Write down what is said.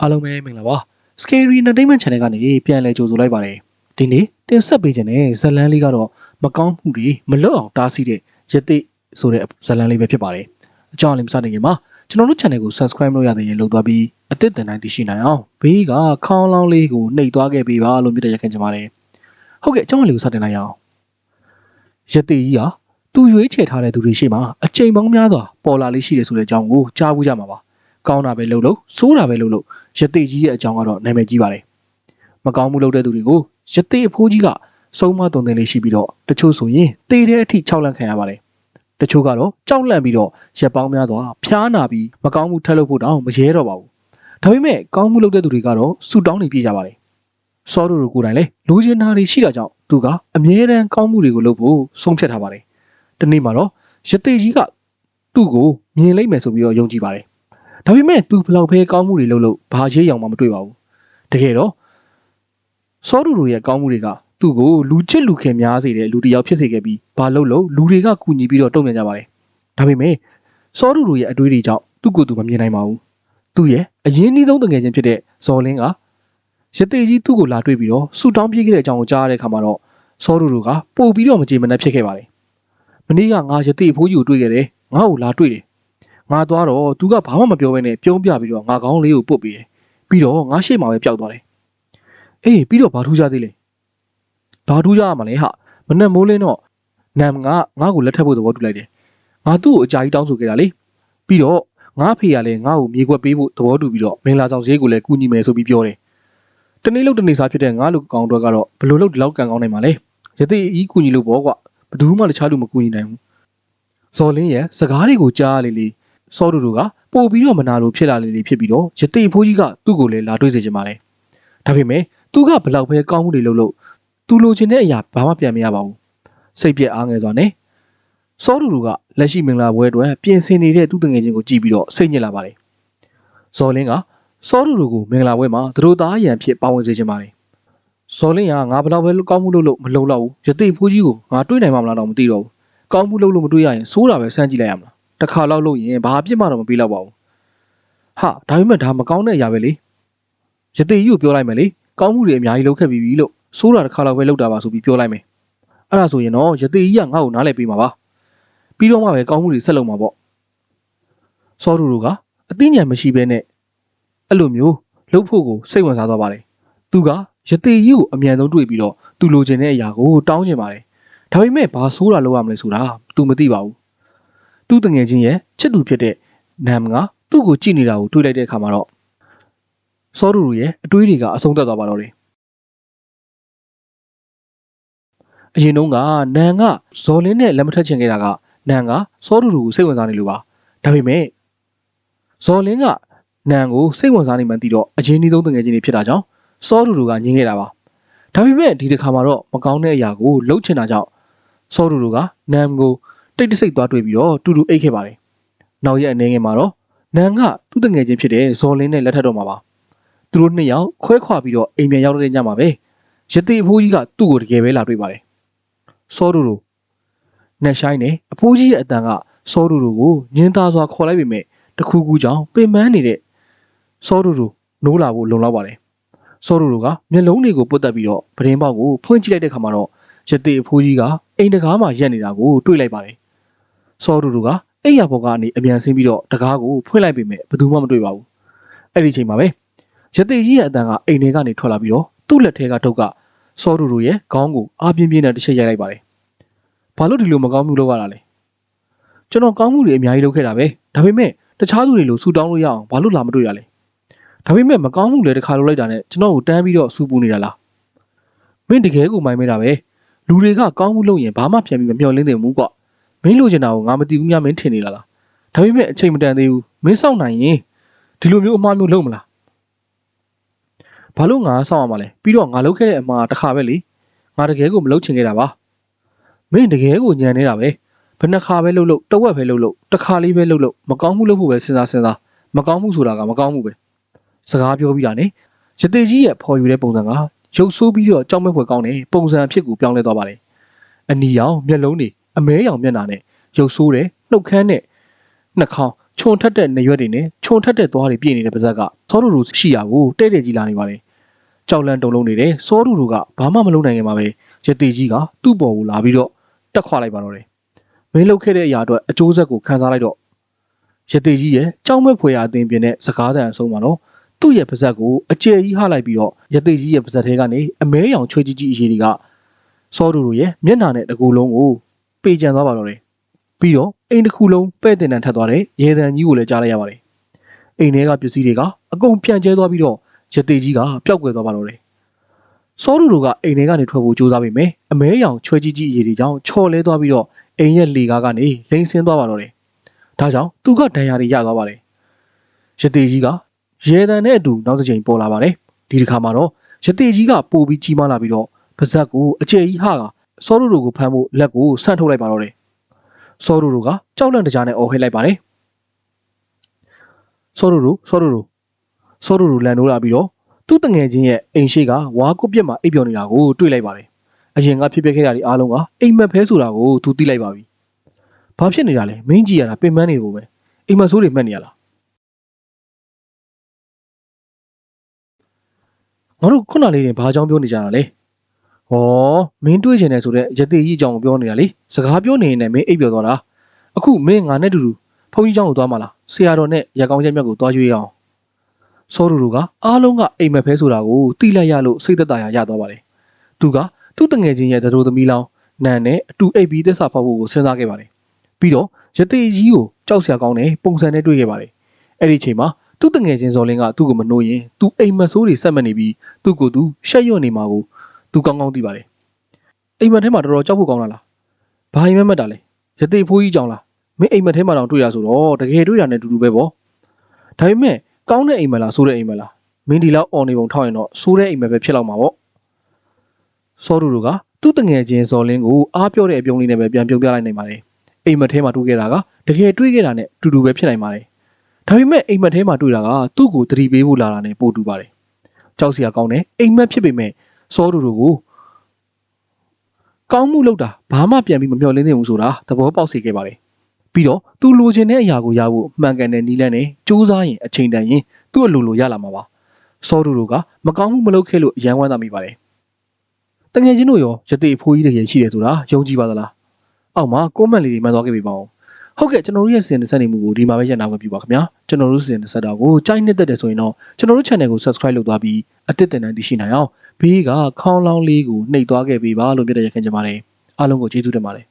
အားလုံးပဲမင်္ဂလာပါ Scary Entertainment Channel ကနေပြန်လည်ကြိုဆိုလိုက်ပါတယ်ဒီနေ့တင်ဆက်ပေးခြင်းနဲ့ဇတ်လန်းလေးကတော့မကောင်းမှုတွေမလွတ်အောင်တားဆီးတဲ့ရတိဆိုတဲ့ဇတ်လန်းလေးပဲဖြစ်ပါတယ်အကြောင်းအလေးမစတင်ခင်မှာကျွန်တော်တို့ channel ကို subscribe လုပ်ရတဲ့ရင်လုပ်သွားပြီးအသစ်တင်တိုင်းသိရှိနိုင်အောင်ဘေးကခေါင်းလောင်းလေးကိုနှိပ်သွားခဲ့ပေးပါလို့မြစ်တဲ့ရက်ခင်ချင်ပါတယ်ဟုတ်ကဲ့အကြောင်းအလေးကိုစတင်လိုက်ရအောင်ရတိကြီးဟာသူရွေးချယ်ထားတဲ့သူတွေရှိမှအချိန်ပေါင်းများစွာပေါ်လာလေးရှိတယ်ဆိုတဲ့အကြောင်းကိုကြားဘူးကြမှာပါ ကောင်းတာပဲလုပ်လို့ဆိုးတာပဲလုပ်လို့ရတိကြီးရဲ့အကြောင်းကတော့နာမည်ကြီးပါတယ်။မကောင်းမှုလုပ်တဲ့သူတွေကိုရတိအဖိုးကြီးကစုံမတုံတင်လေးရှိပြီးတော့တချို့ဆိုရင်တေတဲ့အထိခြောက်လန့်ခံရပါတယ်။တချို့ကတော့ကြောက်လန့်ပြီးတော့ရက်ပေါင်းများစွာဖျားနာပြီးမကောင်းမှုထပ်လုပ်ဖို့တောင်မရဲတော့ပါဘူး။ဒါပေမဲ့ကောင်းမှုလုပ်တဲ့သူတွေကတော့ဆူတောင်းနေပြေးကြပါတယ်။စောတို့တို့ကိုယ်တိုင်လည်းလူချင်းနာတွေရှိတာကြောင့်သူကအမြဲတမ်းကောင်းမှုတွေကိုလုပ်ဖို့ဆုံးဖြတ်ထားပါတယ်။ဒီနေ့မှာတော့ရတိကြီးကသူ့ကိုမြင်လိုက်မယ်ဆိုပြီးတော့ယုံကြည်ပါတယ်။ ဒါပေမဲ့ तू ဘလောက်ပဲကောင်းမှုတွေလုပ်လို့ဘာရေးရောင်မှမတွေ့ပါဘူးတကယ်တော့စောတူတို့ရဲ့ကောင်းမှုတွေကသူ့ကိုလူချစ်လူခင်များစေတဲ့လူတစ်ယောက်ဖြစ်စေခဲ့ပြီးဘာလို့လို့လူတွေကကူညီပြီးတော့တုံ့ပြန်ကြပါတယ်ဒါပေမဲ့စောတူတို့ရဲ့အတွေးတွေကြောင့်သူ့ကိုယ်သူမမြင်နိုင်ပါဘူးသူ့ရဲ့အရင်နှီးဆုံးတငယ်ချင်းဖြစ်တဲ့ဇော်လင်းကရတေကြီးသူ့ကိုလာတွေ့ပြီးတော့ဆူတောင်းပြေးခဲ့တဲ့အကြောင်းကိုကြားရတဲ့အခါမှာတော့စောတူတို့ကပို့ပြီးတော့မကြေမနက်ဖြစ်ခဲ့ပါတယ်မနေ့ကငါရတေအဖိုးကြီးကိုတွေ့ခဲ့တယ်ငါ့ကိုလာတွေ့တယ် ငါသွားတော့သူကဘာမှမပြောဘဲနဲ့ပြုံးပြပြီးတော့ငါကောင်းလေးကိုပုတ်ပြီးတယ်ပြီးတော့ငါရှေ့မှာပဲပျောက်သွားတယ်အေးပြီးတော့ဘာထူးကြသေးလဲဘာထူးကြရမှာလဲဟာမနဲ့မိုးလင်းတော့နမ်ကငါ့ကိုလက်ထပ်ဖို့သဘောတူလိုက်တယ်ငါသူ့ကိုအကြာကြီးတောင်းဆိုခဲ့တာလေပြီးတော့ငါဖေကလည်းငါ့ကိုမြေခွက်ပေးဖို့သဘောတူပြီးတော့မင်္ဂလာဆောင်ဈေးကိုလည်းကူညီမယ်ဆိုပြီးပြောတယ်တနေ့လို့တနေ့စားဖြစ်တဲ့ငါလူကောင်တော့ကတော့ဘလို့လို့ဒီလောက်ကန်ကောင်းနိုင်မှာလဲရသေးအီးကူညီလို့ပေါ့ကွာဘယ်သူမှတခြားလူမကူညီနိုင်ဘူးဇော်လင်းရဲ့စကားတွေကိုကြားရလေလေ စောတူတူကပို့ပြီးတော့မနာလို့ဖြစ်လာလေလေဖြစ်ပြီးတော့ရတိအဖိုးကြီးကသူ့ကိုလည်းလာတွေ့စေချင်ပါလေဒါပေမဲ့သူကဘလောက်ပဲကောင်းမှုတွေလုပ်လို့သူလိုချင်တဲ့အရာဘာမှပြန်မရပါဘူးစိတ်ပြက်အားငယ်စွာနဲ့စောတူတူကလက်ရှိမင်္ဂလာပွဲအတွက်ပြင်ဆင်နေတဲ့သူ့တငယ်ချင်းကိုကြည့်ပြီးတော့စိတ်ညစ်လာပါတယ်ဇော်လင်းကစောတူတူကိုမင်္ဂလာပွဲမှာသတို့သားရန်ဖြစ်ပါဝင်စေချင်ပါတယ်ဇော်လင်းကငါဘလောက်ပဲကောင်းမှုလုပ်လို့မလုံတော့ဘူးရတိအဖိုးကြီးကိုငါတွေ့နိုင်မှာမလားတော့မသိတော့ဘူးကောင်းမှုလုပ်လို့မတွေ့ရရင်စိုးတာပဲစမ်းကြည့်လိုက်ရမလား တစ်ခါလောက်လို့ရင်ဘာအပြစ်မှတော့မပေးတော့ပါဘူးဟာဒါပေမဲ့ဒါမကောင်းတဲ့အရာပဲလေရတိကြီးကိုပြောလိုက်မယ်လေကောင်းမှုတွေအများကြီးလုပ်ခဲ့ပြီးပြီလို့စိုးတာတစ်ခါလောက်ပဲလုပ်တာပါဆိုပြီးပြောလိုက်မယ်အဲ့ဒါဆိုရင်တော့ရတိကြီးကငါ့ကိုနားလည်ပေးမှာပါပြီးတော့မှပဲကောင်းမှုတွေဆက်လုပ်မှာပေါ့စောတူတို့ကအသိဉာဏ်မရှိဘဲနဲ့အဲ့လိုမျိုးလုပ်ဖို့ကိုစိတ်ဝင်စားသွားပါတယ်သူကရတိကြီးကိုအမြန်ဆုံးတွေ့ပြီးတော့သူလိုချင်တဲ့အရာကိုတောင်းချင်ပါတယ်ဒါပေမဲ့ဘာဆိုးတာလုပ်ရမလဲဆိုတာသူမသိပါဘူး သူ့တငယ်ချင်းရဲ့ချစ်သူဖြစ်တဲ့နမ်ကသူ့ကိုကြည့်နေတာကိုတွေးလိုက်တဲ့အခါမှာတော့စောရူရူရဲ့အတွေးတွေကအဆုံးသတ်သွားပါတော့တယ်အရင်တုန်းကနန်ကဇော်လင်းနဲ့လက်မထက်ချင်ခဲ့တာကနန်ကစောရူရူကိုစိတ်ဝင်စားနေလို့ပါဒါပေမဲ့ဇော်လင်းကနန်ကိုစိတ်ဝင်စားနေမှန်းသိတော့အရင်နှီးဆုံးတငယ်ချင်းတွေဖြစ်တာကြောင့်စောရူရူကညင်းခဲ့တာပါဒါပေမဲ့ဒီတစ်ခါမှာတော့မကောင်းတဲ့အရာကိုလှုပ်ချင်တာကြောင့်စောရူရူကနန်ကို တိတ်တဆိတ်သွားတွေ့ပြီးတော့တူတူအိတ်ခဲ့ပါတယ်။နောက်ရက်အနေငယ်မှာတော့နန်ကသူ့တငယ်ချင်းဖြစ်တဲ့ဇော်လင်းနဲ့လက်ထပ်တော့မှာပါ။သူတို့နှစ်ယောက်ခွဲခွာပြီးတော့အိမ်ပြန်ရောက်တဲ့ညမှာပဲရတိအဖိုးကြီးကသူ့ကိုတကယ်ပဲလာတွေ့ပါတယ်။စောဒူတို့နက်ရှိုင်းနဲ့အဖိုးကြီးရဲ့အတန်ကစောဒူတို့ကိုညင်းသားစွာခေါ်လိုက်ပေမဲ့တခုခုကြောင့်ပင်ပန်းနေတဲ့စောဒူတို့နိုးလာဖို့လုံလောက်ပါတယ်။စောဒူတို့ကမျက်လုံးတွေကိုပုတ်တက်ပြီးတော့ပဒင်းပေါက်ကိုဖွင့်ကြည့်လိုက်တဲ့ခါမှာတော့ရတိအဖိုးကြီးကအိမ်တကားမှာရက်နေတာကိုတွေ့လိုက်ပါတယ်။ စောတူတူကအဲ့ရဘော်ကနေအမြန်ဆင်းပြီးတော့တကားကိုဖွင့်လိုက်ပေမဲ့ဘယ်သူမှမတွေ့ပါဘူးအဲ့ဒီချိန်မှာပဲရတေကြီးရဲ့အတန်ကအိမ်ထဲကနေထွက်လာပြီးတော့သူ့လက်ထဲကတုတ်ကစောတူတူရဲ့ခေါင်းကိုအားပြင်းပြင်းနဲ့တစ်ချက်ရိုက်လိုက်ပါတယ်ဘာလို့ဒီလိုမကောင်းမှုလုပ်ရတာလဲကျွန်တော်ကောင်းမှုတွေအများကြီးလုပ်ခဲ့တာပဲဒါပေမဲ့တခြားသူတွေလိုဆူတောင်းလို့ရအောင်ဘာလို့လာမတွေ့ရလဲဒါပေမဲ့မကောင်းမှုလည်းတစ်ခါလုပ်လိုက်တာနဲ့ကျွန်တော်ကိုတန်းပြီးတော့စူပူနေတာလားမင်းတကယ်ကိုမိုင်းမဲတာပဲလူတွေကကောင်းမှုလုပ်ရင်ဘာမှပြန်ပြီးမမျှော်လင့်သင့်ဘူးကွာမ င်းလိုချင်တာကိုငါမသိဘူးများမင်းထင်နေလားလားဒါပေမဲ့အချိန်မတန်သေးဘူးမင်းစောင့်နိုင်ရင်ဒီလိုမျိုးအမှားမျိုးလုပ်မလားဘာလို့ငါစောင့်ရမှာလဲပြီးတော့ငါလုပ်ခဲ့တဲ့အမှားတစ်ခါပဲလေငါတကယ်ကိုမလုပ်ချင်ခဲ့တာပါမင်းတကယ်ကိုညံနေတာပဲဘယ်နှခါပဲလုပ်လို့တဝက်ပဲလုပ်လို့တစ်ခါလေးပဲလုပ်လို့မကောင်းမှုလုပ်ဖို့ပဲစဉ်းစားစဉ်းစားမကောင်းမှုဆိုတာကမကောင်းမှုပဲစကားပြောပြီးတာねရတေကြီးရဲ့ဖော်ယူတဲ့ပုံစံကရုပ်ဆိုးပြီးတော့ကြောက်မဲ့ဖွယ်ကောင်းတဲ့ပုံစံအဖြစ်ကိုပြောင်းလဲသွားပါတယ်အနီရောင်မျက်လုံးတွေ အမဲရောင်မျက်နှာနဲ့ရုပ်ဆိုးတယ်နှုတ်ခမ်းနဲ့နှာခေါင်းခြုံထက်တဲ့နေရွက်တွေနဲ့ခြုံထက်တဲ့သွားတွေပြည့်နေတဲ့ပါဇက်ကစောတူတူရှိရာကိုတဲ့တဲ့ကြီးလာနေပါတယ်။ကြောက်လန့်တုန်လုံးနေတဲ့စောတူတူကဘာမှမလုပ်နိုင်ခင်မှာပဲရသေးကြီးကသူ့ပေါ်ကိုလာပြီးတော့တက်ခွာလိုက်ပါတော့တယ်။မင်းလုပ်ခဲ့တဲ့အရာအတွက်အကျိုးဆက်ကိုခံစားလိုက်တော့ရသေးကြီးရဲ့ကြောက်မဲ့ဖွယ်ရာအသင်ပြင်းတဲ့စကားတန်အဆုံးမှာတော့သူ့ရဲ့ပါဇက်ကိုအကျယ်ကြီးဟလိုက်ပြီးတော့ရသေးကြီးရဲ့ပါဇက်ထဲကနေအမဲရောင်ချွေကြီးကြီးအရေးတွေကစောတူတူရဲ့မျက်နှာနဲ့တကူလုံးကို ပေကြံသွားပါတော့တယ်။ပြီးတော့အိမ်တစ်ခုလုံးပဲ့တင်တန်ထပ်သွားတဲ့ရေတံကြီးကိုလည်းကြားလိုက်ရပါတယ်။အိမ်ထဲကပစ္စည်းတွေကအကုန်ပြန့်ကျဲသွားပြီးတော့ရသေးကြီးကပျောက်ကွယ်သွားပါတော့တယ်။စောရူတို့ကအိမ်ထဲကနေထွက်ဖို့ကြိုးစားပေမဲ့အမဲရောင်ချွဲကြီးကြီးအရေးတွေကြောင့်ချော်လဲသွားပြီးတော့အိမ်ရဲ့လေကားကနေလိမ့်ဆင်းသွားပါတော့တယ်။ဒါကြောင့်သူကဒဏ်ရာတွေရသွားပါတယ်။ရသေးကြီးကရေတံနဲ့အတူနောက်တစ်ချိန်ပေါ်လာပါတယ်။ဒီတစ်ခါမှာတော့ရသေးကြီးကပိုပြီးကြီးမားလာပြီးတော့ပါဇက်ကိုအကျယ်ကြီးဟာက စောရူတို့ကိုဖမ်းဖို့လက်ကိုဆန့်ထုတ်လိုက်ပါတော့တယ်။စောရူတို့ကကြောက်လန့်တကြားနဲ့အော်ဟစ်လိုက်ပါတယ်စောရူတို့စောရူတို့စောရူတို့လန်နိုးလာပြီးတော့သူ့တငယ်ချင်းရဲ့အိမ်ရှိကဝါကုတ်ပြက်မှာအိပ်ပျော်နေတာကိုတွေ့လိုက်ပါတယ်အရင်ကဖြစ်ပျက်ခဲ့တာဒီအားလုံးကအိမ်မက်ဖဲဆိုတာကိုသူသိလိုက်ပါပြီဘာဖြစ်နေတာလဲမင်းကြီးရတာပင်ပန်းနေဖို့ပဲအိမ်မက်ဆိုးတွေမှတ်နေရလားငါတို့ခုနလေးတွေဘာအကြောင်းပြောနေကြတာလဲ ဟောမင်းတွေးချင်တယ်ဆိုတော့ရသေးကြီးအကြောင်းကိုပြောနေတာလေစကားပြောနေရင်လည်းမင်းအိပ်ပျော်သွားတာ အခုမင်းငါနဲ့တူတူဖုန်းကြီးเจ้าကိုသွားမှာလားဆရာတော်နဲ့ရကောင်ချက်မြတ်ကိုသွားရွေးအောင်စောရူတို့ကအားလုံးကအိမ်မက်ဖဲဆိုတာကိုတိလိုက်ရလို့စိတ်သက်သာရရသွားပါတယ်သူကသူ့တငယ်ချင်းရဲ့တရိုသမီးလောင်းနန်နဲ့အတူအိပ်ပြီးသက်စာဖောက်ဖို့ကိုစဉ်းစားခဲ့ပါတယ်ပြီးတော့ရတေကြီးကိုကြောက်စရာကောင်းတဲ့ပုံစံနဲ့တွေ့ခဲ့ပါတယ်အဲ့ဒီအချိန်မှာသူ့တငယ်ချင်းဇော်လင်းကသူ့ကိုမနှိုးရင်သူအိမ်မက်ဆိုးတွေဆက်မနေပြီးသူ့ကိုယ်သူရှက်ရွံ့နေမှာကို သူကောင်းကောင်းသိပါတယ်အိမ်မက်ထဲမှာတော်တော်ကြောက်ဖို့ကောင်းတာလားဘာအိမ်မက်မက်တာလဲရတေဖိုးကြီးကြောင်လားမင်းအိမ်မက်ထဲမှာတော့တွေ့ရဆိုတော့တကယ်တွေ့တာနဲ့အတူတူပဲပေါ့ဒါပေမဲ့ကောင်းတဲ့အိမ်မက်လားဆိုးတဲ့အိမ်မက်လားမင်းဒီလောက်အော်နေပုံထောက်ရင်တော့ဆိုးတဲ့အိမ်မက်ပဲဖြစ်လောက်မှာပေါ့စောတူတို့ကသူ့တငယ်ချင်းဇော်လင်းကိုအားပြောတဲ့အပြုံးလေးနဲ့ပဲပြန်ပြုံးပြလိုက်နိုင်ပါတယ်အိမ်မက်ထဲမှာတွေ့ခဲ့တာကတကယ်တွေ့ခဲ့တာနဲ့အတူတူပဲဖြစ်နိုင်ပါတယ်ဒါပေမဲ့အိမ်မက်ထဲမှာတွေ့တာကသူ့ကိုသတိပေးဖို့လာတာနဲ့ပို့တူပါတယ်ကြောက်စရာကောင်းတဲ့အိမ်မက်ဖြစ်ပေမဲ့ စောတူတို့ကိုကောင်းမှုလုပ်တာဘာမှပြန်ပြီးမမျှော်လင့်နေဘူးဆိုတာသဘောပေါက်စေခဲ့ပါတယ်ပြီးတော့သူလိုချင်တဲ့အရာကိုရဖို့မှန်ကန်တဲ့နီးလန်းနဲ့စူးစမ်းရင်အချိန်တန်ရင်သူ့အလိုလိုရလာမှာပါစောတူတို့ကမကောင်းမှုမလုပ်ခဲ့လို့အယံဝမ်းသာမိပါတယ်တငယ်ချင်းတို့ရောရတေအဖိုးကြီးတကယ်ရှိတယ်ဆိုတာယုံကြည်ပါသလားအောက်မှာကွန်မန့်လေးတွေမှန်သွားခဲ့ပြီပါအောင် ဟုတ်ကဲ့ကျွန်တော်တို့ရဲ့စီစဉ်ဆက်နေမှုကိုဒီမှာပဲရပ်နာခွင့်ပြုပါခင်ဗျာကျွန်တော်တို့စီစဉ်ဆက်တာကိုကြိုက်နှစ်သက်တယ်ဆိုရင်တော့ကျွန်တော်တို့ channel ကို subscribe လုပ်သွားပြီးအသစ်တင်တန်းသိရှိနိုင်အောင်ဘေးကခေါင်းလောင်းလေးကိုနှိပ်သွားခဲ့ပေးပါလို့ပြတဲ့ရခင်ကြပါတယ်အားလုံးကိုကျေးဇူးတင်ပါတယ်